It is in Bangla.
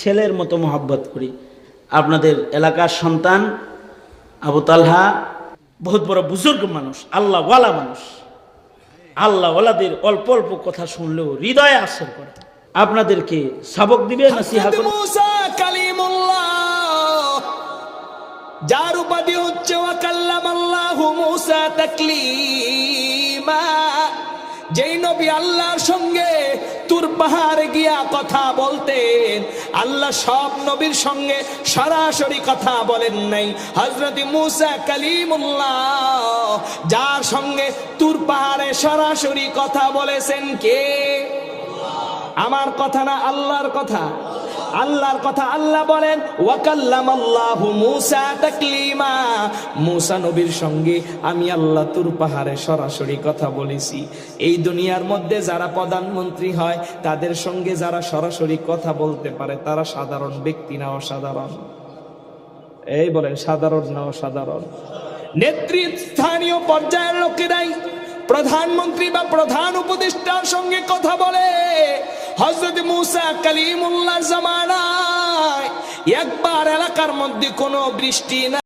ছেলের মতো মহব্বত করি। আপনাদের এলাকার সন্তান আবু তালহা বহুত বড় বুজুর্গ মানুষ আল্লাহ ওয়ালা মানুষ। আল্লাহ ওয়ালাদের অল্প অল্প কথা শুনলেও হৃদয়ে আসর করে। আপনাদেরকে সাবক দিবে নাসিহা কালিমুল্লাহ যার উপাধি হচ্ছে যেই নবী আল্লাহর সঙ্গে তুর পাহাড়ে গিয়া কথা বলতেন। আল্লাহ সব নবীর সঙ্গে সরাসরি কথা বলেন নাই। হজরত মুসা কালিমুল্লাহ, যার সঙ্গে তুর পাহাড়ে সরাসরি কথা বলেছেন কে? আমার কথা না আল্লাহর কথা? আল্লাহর কথা আল্লাহ বলেন ওয়াকাল্লাম আল্লাহু মুসা তাকলিমা। মুসা নবীর সঙ্গে আমি আল্লাহ তুর পাহাড়ে সরাসরি কথা বলেছি। এই দুনিয়ার মধ্যে যারা প্রধানমন্ত্রী হয়, তাদের সঙ্গে যারা সরাসরি কথা বলতে পারে, তারা সাধারণ ব্যক্তি না অসাধারণ? এই বলেন, সাধারণ না অসাধারণ? নেতৃস্থানীয় পর্যায়ের লোকেরাই প্রধানমন্ত্রী বা প্রধান উপদেষ্টার সঙ্গে কথা বলে। হজরত মুসা কালিমুল্লাহ জামানায় একবার এলাকার মধ্যে কোনো বৃষ্টি না